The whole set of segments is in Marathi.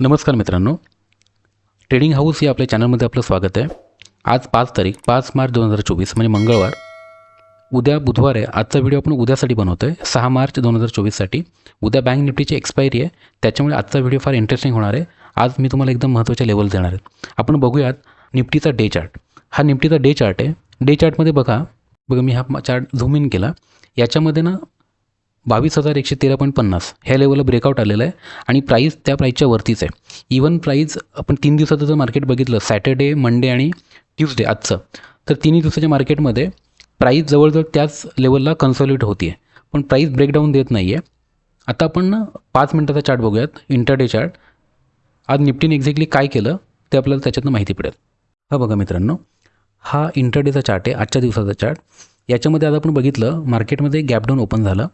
नमस्कार मित्रांनो. ट्रेडिंग हाऊस या आपल्या चॅनलमध्ये आपलं स्वागत आहे. आज पाच तारीख पाच मार्च दोन हजार चोवीस म्हणजे मंगळवार. उद्या बुधवार आहे. आजचा व्हिडिओ आपण उद्यासाठी बनवतो आहे सहा मार्च दोन हजार चोवीससाठी. उद्या बँक निफ्टीची एक्सपायरी आहे. त्याच्यामुळे आजचा व्हिडिओ फार इंटरेस्टिंग होणार आहे. आज मी तुम्हाला एकदम महत्त्वाच्या लेवल देणार आहे. आपण बघूयात निफ्टीचा डे चार्ट हा निफ्टीचा डे चार्ट आहे. डे चार्टमध्ये बघा. बघा मी हा चार्ट झूम इन केला. याच्यामध्ये ना बावीस हजार एकशे तेरा पॉईंट पन्नास. ह्या लेवलला ब्रेकआउट आलेलं आहे. आणि प्राईस त्या प्राईसच्या वरतीच आहे. इवन प्राईस आपण तीन दिवसाचं जर मार्केट बघितलं सॅटर्डे मंडे आणि ट्यूजडे आजचं तर तिन्ही दिवसाच्या मार्केटमध्ये प्राईस जवळजवळ त्याच लेवलला कन्सॉलिडेट होती आहे पण प्राईस ब्रेकडाऊन देत नाही आहे आता आपण पाच मिनटाचा चार्ट बघूयात इंटरडे चार्ट आज निफ्टीने एक्झॅक्टली काय केलं ते आपल्याला त्याच्यातनं माहिती पडेल. हा बघा मित्रांनो हा इंटरडेचा चार्ट आहे आजच्या दिवसाचा चार्ट याच्यामध्ये आज आपण बघितलं मार्केटमध्ये गॅपडाऊन ओपन झालं.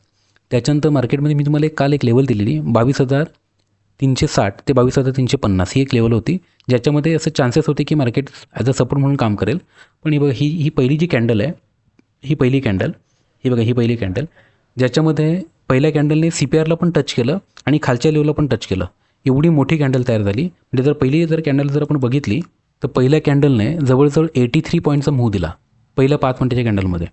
त्याच्यानंतर मार्केटमध्ये मी तुम्हाला एक काल एक लेवल दिलेली बावीस हजार तीनशे साठ ते बावीस हजार तीनशे पन्नास ही एक लेवल होती ज्याच्यामध्ये असं चान्सेस होते की मार्केट ॲज अ सपोर्ट म्हणून काम करेल. पण ही बघा ही ही पहिली जी कॅन्डल आहे ही पहिली कॅन्डल ही बघा ही पहिली कॅन्डल ज्याच्यामध्ये पहिल्या कॅन्डलने सी पी आरला पण टच केलं आणि खालच्या लेवलला पण टच केलं. एवढी मोठी कॅन्डल तयार झाली. म्हणजे जर पहिली जर कॅन्डल जर आपण बघितली तर पहिल्या कॅन्डलने जवळजवळ एटी थ्री पॉईंटचा मूव दिला पहिल्या पाच मिनटाच्या कॅन्डलमध्ये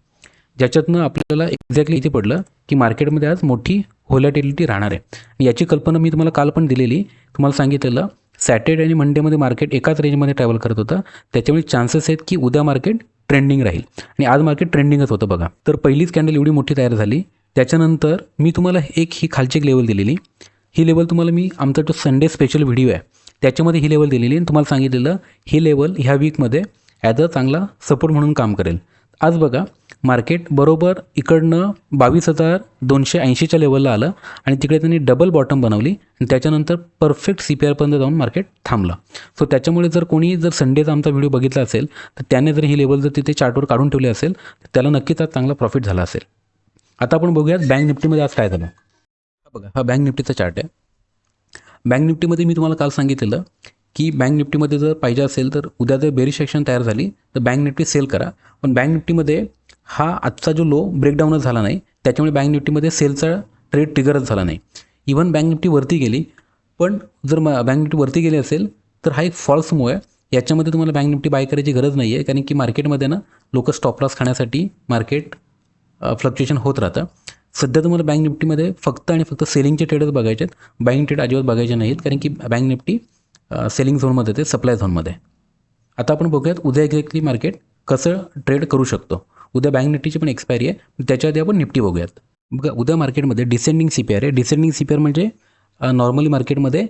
ज्याच्यातनं आपल्याला एक्झॅक्टली इथे पडलं की मार्केटमध्ये आज मोठी होलॅटिलिटी राहणार आहे. आणि याची कल्पना मी तुम्हाला काल पण दिलेली. तुम्हाला सांगितलेलं सॅटर्डे आणि मंडेमध्ये मार्केट एकाच रेंजमध्ये ट्रॅव्हल करत होतं. त्याच्यामुळे चान्सेस आहेत की उद्या मार्केट ट्रेंडिंग राहील. आणि आज मार्केट ट्रेंडिंगच होतं बघा. तर पहिलीच कॅन्डल एवढी मोठी तयार झाली. त्याच्यानंतर मी तुम्हाला एक ही खालची एक लेवल दिलेली. ही लेवल तुम्हाला मी आमचा जो संडे स्पेशल व्हिडिओ आहे त्याच्यामध्ये ही लेवल दिलेली. आणि तुम्हाला सांगितलेलं ही लेवल ह्या वीकमध्ये ॲज अ चांगला सपोर्ट म्हणून काम करेल. आज बघा मार्केट बरोबर इकडनं बावीस हजार दोनशे ऐंशीच्या लेवलला आलं आणि तिकडे त्यांनी डबल बॉटम बनवली आणि त्याच्यानंतर परफेक्ट सी पी आरपर्यंत जाऊन मार्केट थांबलं. सो त्याच्यामुळे जर कोणी जर संडेचा आमचा व्हिडिओ बघितला असेल तर त्याने जर ही लेवल जर तिथे चार्टवर काढून ठेवली असेल तर त्याला नक्कीच आज चांगला प्रॉफिट झाला असेल. आता आपण बघूयात बँक निफ्टीमध्ये आज काय झालं. बघा हा बँक निफ्टीचा चार्ट आहे. बँक निफ्टीमध्ये मी तुम्हाला काल सांगितलेलं की बँक निफ्टीमध्ये जर पाहिजे असेल तर उद्या जर बेरी सेक्शन तयार झाली तर बँक निफ्टी सेल करा. पण बँक निफ्टीमध्ये हा आजचा जो लो ब्रेकडाऊनच झाला नाही त्याच्यामुळे बँक निफ्टीमध्ये सेलचा ट्रेड ट्रिगरच झाला नाही. इव्हन बँक निफ्टी वरती गेली पण जर म बँक निफ्टी वरती गेली असेल तर हा एक फॉल्स मूव आहे. याच्यामध्ये तुम्हाला बँक निफ्टी बाय करायची गरज नाही आहे कारण की मार्केटमध्ये ना लोक स्टॉपलॉस खाण्यासाठी मार्केट फ्लक्च्युएशन होत राहतं. सध्या तुम्हाला बँक निफ्टीमध्ये फक्त आणि फक्त सेलिंगचे ट्रेडच बघायचे आहेत. बँक ट्रेड अजिबात बघायचे नाहीत कारण की बँक निफ्टी सेलिंग झोनमध्ये येते सप्लाय झोनमध्ये आता आपण बघूयात उद्या एक्झॅक्टली मार्केट कसं ट्रेड करू शकतो. उद्या बँक निफ्टीची पण एक्सपायरी आहे. त्याच्या आधी आपण निफ्टी बघूयात. बघा उद्या मार्केटमध्ये डिसेंडिंग सी पी आर आहे. डिसेंडिंग सी पी आर म्हणजे नॉर्मली मार्केटमध्ये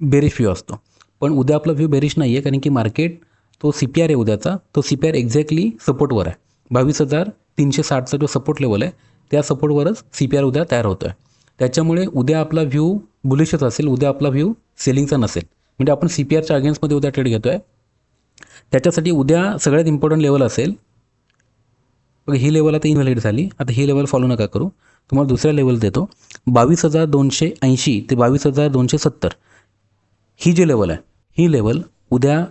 बेरिश व्ह्यू असतो. पण उद्या आपला व्ह्यू बेरिश नाही आहे कारण की मार्केट तो सी पी आर आहे उद्याचा. तो सी पी आर एक्झॅक्टली सपोर्टवर आहे. बावीस हजार तीनशे साठचा जो सपोर्ट लेवल आहे त्या सपोर्टवरच सी पी आर उद्या तयार होतो आहे त्याच्यामुळे उद्या आपला व्ह्यू बुलिशच असेल उद्या आपला व्ह्यू सेलिंगचा नसेल. म्हणजे आपण सी पी आरच्या अगेन्स्टमध्ये उद्या ट्रेड घेतो आहे त्याच्यासाठी उद्या सगळ्यात इम्पॉर्टंट लेवल असेल बघा ही लेवल आता इनव्हॅलिड झाली. आता ही लेवल फॉलो नका करू. तुम्हाला दुसऱ्या लेवल देतो. बावीस हजार दोनशे ऐंशी ते बावीस हजार दोनशे सत्तर. ही जी लेवल आहे ही लेवल उद्या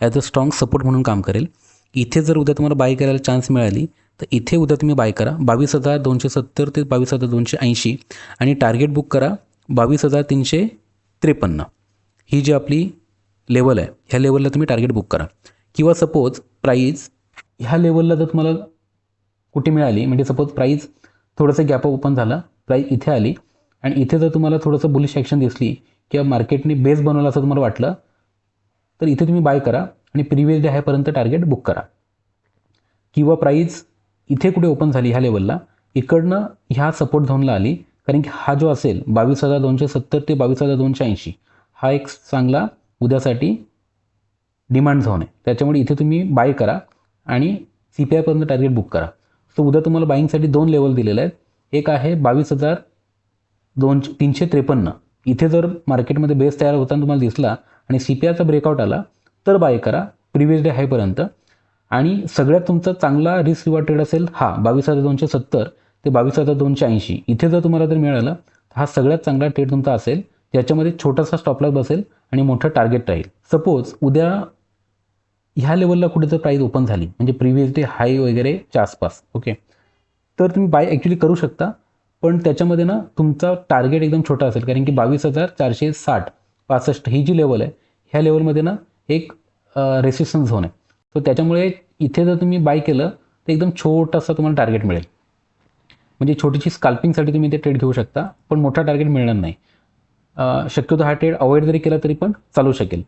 ॲज अ स्ट्रॉंग सपोर्ट म्हणून काम करेल. इथे जर उद्या तुम्हाला बाय करायला चान्स मिळाली तर इथे उद्या तुम्ही बाय करा. बावीस हजार दोनशे सत्तर ते बावीस हजार दोनशे ऐंशी. आणि टार्गेट बुक करा बावीस हजार तीनशे त्रेपन्न. ही जी आपली लेवल आहे ह्या लेवलला तुम्ही टार्गेट बुक करा. किंवा सपोज प्राईज ह्या लेवलला जर तुम्हाला कुठे मिळाली? म्हणजे सपोज प्राईज थोडंसं गॅप ओपन झाला प्राईज इथे आली आणि इथे जर तुम्हाला थोडंसं बुलिश ॲक्शन दिसली किंवा मार्केटने बेस बनवला असं तुम्हाला वाटलं तर इथे तुम्ही बाय करा आणि प्रिव्हियस डे आहेपर्यंत टार्गेट बुक करा. किंवा प्राईज इथे कुठे ओपन झाली ह्या लेवलला इकडनं ह्या सपोर्ट झोनला आली कारण की हा जो असेल बावीस हजार दोनशे सत्तर ते बावीस हजार दोनशे ऐंशी हा एक चांगला उद्यासाठी डिमांड झोन आहे. त्याच्यामुळे इथे तुम्ही बाय करा आणि सी पी आयपर्यंत टार्गेट बुक करा. तर उद्या तुम्हाला बाईंगसाठी दोन लेवल दिलेले आहेत. एक आहे बावीस हजार दोन तीनशे त्रेपन्न. इथे जर मार्केटमध्ये बेस तयार होताना तुम्हाला दिसला आणि सी पी आयचा ब्रेकआउट आला तर बाय करा. प्रिव्हियस डे हायपर्यंत आणि सगळ्यात तुमचा चांगला रिस्क रिवॉर्ड ट्रेड असेल हा बावीस हजार दोनशे सत्तर ते बावीस हजार दोनशे ऐंशी. इथे जर तुम्हाला जर मिळालं तर हा सगळ्यात चांगला ट्रेड तुमचा असेल. ज्याच्यामध्ये छोटासा स्टॉपलॉस बसेल आणि मोठं टार्गेट राहील. सपोज उद्या ह्या लेवलला कुठे जर प्राईज ओपन झाली. म्हणजे प्रिव्हियस डे हाय वगैरेच्या आसपास. ओके तर तुम्ही बाय ॲक्च्युली करू शकता. पण त्याच्यामध्ये ना तुमचा टार्गेट एकदम छोटा असेल. कारण की बावीस हजार चारशे साठ पासष्ट ही जी लेवल आहे ह्या लेवलमध्ये ना एक रेसिस्टन्स झोन आहे. तर त्याच्यामुळे इथे जर तुम्ही बाय केलं तर एकदम छोटासा तुम्हाला टार्गेट मिळेल. म्हणजे छोटीशी स्काल्पिंगसाठी तुम्ही ते ट्रेड घेऊ शकता. पण मोठा टार्गेट मिळणार नाही. शक्यतो हा ट्रेड अवॉइड जरी केला तरी पण चालू शकेल.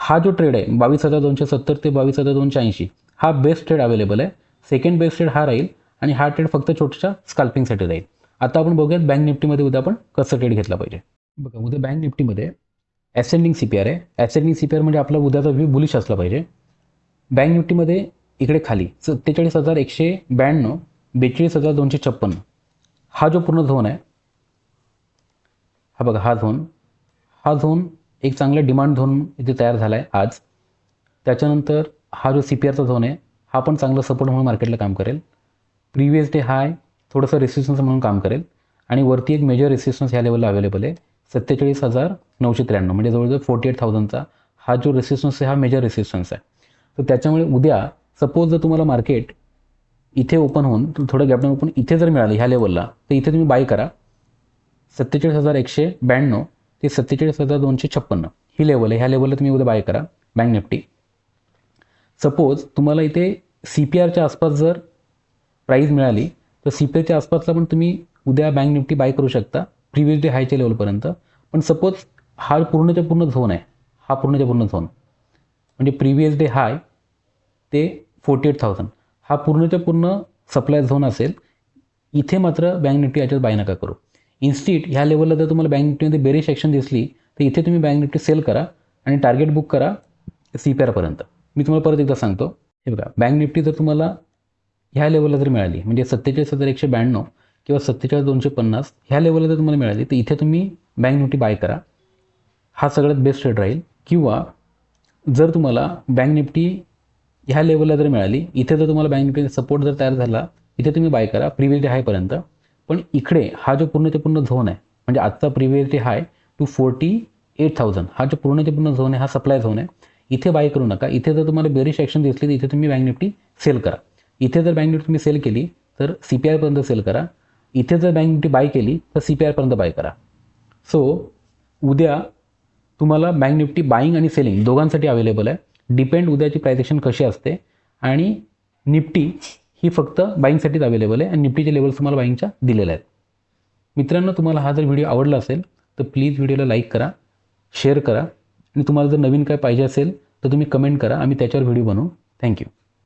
हा जो ट्रेड आहे बावीस हजार दोनशे सत्तर ते बावीस हजार दोनशे ऐंशी हा बेस्ट ट्रेड अवेलेबल आहे. सेकंड बेस्ट ट्रेड हा राहील आणि हा ट्रेड फक्त छोट्याशा स्काल्पिंगसाठी राहील आता आपण बघूयात बँक निफ्टीमध्ये उद्या आपण कसं ट्रेड घेतला पाहिजे. बघा उद्या बँक निफ्टीमध्ये ॲसेंडिंग सी पी आर आहे. ॲसेंडिंग सी पी आर म्हणजे आपला उद्याचा व्ह्यू बुलिश असला पाहिजे. बँक निफ्टीमध्ये इकडे खाली सत्तेचाळीस हजार एकशे ब्याण्णव बेचाळीस हजार दोनशे छप्पन्न हा जो पूर्ण झोन आहे हा बघा हा झोन हा झोन एक चांगला डिमांड झोन इथे तयार झाला आहे आज. त्याच्यानंतर हा जो सी पी आरचा झोन आहे हा पण चांगला सपोर्ट म्हणून मार्केटला काम करेल. प्रिव्हियस डे हाय थोडंसं रेसिस्टन्स म्हणून काम करेल. आणि वरती एक मेजर रेसिस्टन्स ह्या लेवलला अवेलेबल आहे सत्तेचाळीस हजार नऊशे त्र्याण्णव म्हणजे जवळजवळ फोर्टी एट थाउजंडचा हा जो रेसिस्टन्स आहे हा मेजर रेसिस्टन्स आहे. तर त्याच्यामुळे उद्या सपोज जर तुम्हाला मार्केट इथे ओपन होऊन थोडं गॅप ओपन इथे जर मिळालं ह्या लेवलला तर इथे तुम्ही बाय करा. सत्तेचाळीस हजार एकशे ब्याण्णव ते सत्तेचाळीस हजार दोनशे छप्पन्न. ही लेवल आहे. ह्या लेवलला तुम्ही उद्या बाय करा. बँक निफ्टी सपोज तुम्हाला इथे सी पी आरच्या आसपास जर प्राईज मिळाली तर सी पी आरच्या आसपासला पण तुम्ही उद्या बँक निफ्टी बाय करू शकता. प्रिव्हियस डे हायच्या लेवलपर्यंत पण सपोज हा पूर्णच्या पूर्ण झोन आहे. हा पूर्णच्या पूर्ण झोन म्हणजे प्रिव्हियस डे हाय ते फोर्टी एट थाउजंड हा पूर्णच्या पूर्ण सप्लाय झोन असेल इथे मात्र बँक निफ्टी याच्यात बाय नका करू. इन्स्टिट ह्या लेवलला जर तुम्हाला बँक निफ्टीमध्ये बेरिश ॲक्शन दिसली तर इथे तुम्ही बँक निफ्टी सेल करा आणि टार्गेट बुक करा सी पी आरपर्यंत मी तुम्हाला परत एकदा सांगतो. हे बघा बँक निफ्टी जर तुम्हाला ह्या लेवलला जर मिळाली म्हणजे सत्तेचाळीस हजार एकशे ब्याण्णव किंवा सत्तेचाळीस दोनशे पन्नास ह्या लेवलला जर तुम्हाला मिळाली तर इथे तुम्ही बँक निफ्टी बाय करा. हा सगळ्यात बेस्ट ट्रेड राहील. किंवा जर तुम्हाला बँक निफ्टी ह्या लेवलला जर मिळाली इथे जर तुम्हाला बँक निफ्टी सपोर्ट जर तयार झाला इथे तुम्ही बाय करा प्रिव्हियस हायपर्यंत पण इकडे हा जो पूर्णच्या पूर्ण झोन आहे म्हणजे आजचा previous high two forty eight thousand हा जो पूर्णच्या पूर्ण झोन आहे हा सप्लाय झोन आहे. इथे बाय करू नका. इथे जर तुम्हाला बेरिश ॲक्शन दिसली तर इथे तुम्ही बँक निफ्टी सेल करा. इथे जर बँक निफ्टी तुम्ही सेल केली तर सी पी आरपर्यंत सेल करा. इथे जर बँक निफ्टी बाय केली तर सी पी आरपर्यंत बाय करा. सो उद्या तुम्हाला बँक निफ्टी बाईंग आणि सेलिंग दोघांसाठी अवेलेबल आहे. डिपेंड उद्याची प्रायझेक्शन कशी असते आणि निफ्टी ही फक्त बाईंगसाठीच अवेलेबल आहे आणि निफ्टीचे लेवल्स तुम्हाला बाईंगच्या दिलेल्या आहेत. मित्रांनो तुम्हाला हा जर व्हिडिओ आवडला असेल तर प्लीज व्हिडिओला लाईक करा शेअर करा आणि तुम्हाला जर नवीन काय पाहिजे असेल तर तुम्ही कमेंट करा. आम्ही त्याच्यावर व्हिडिओ बनवू. थँक्यू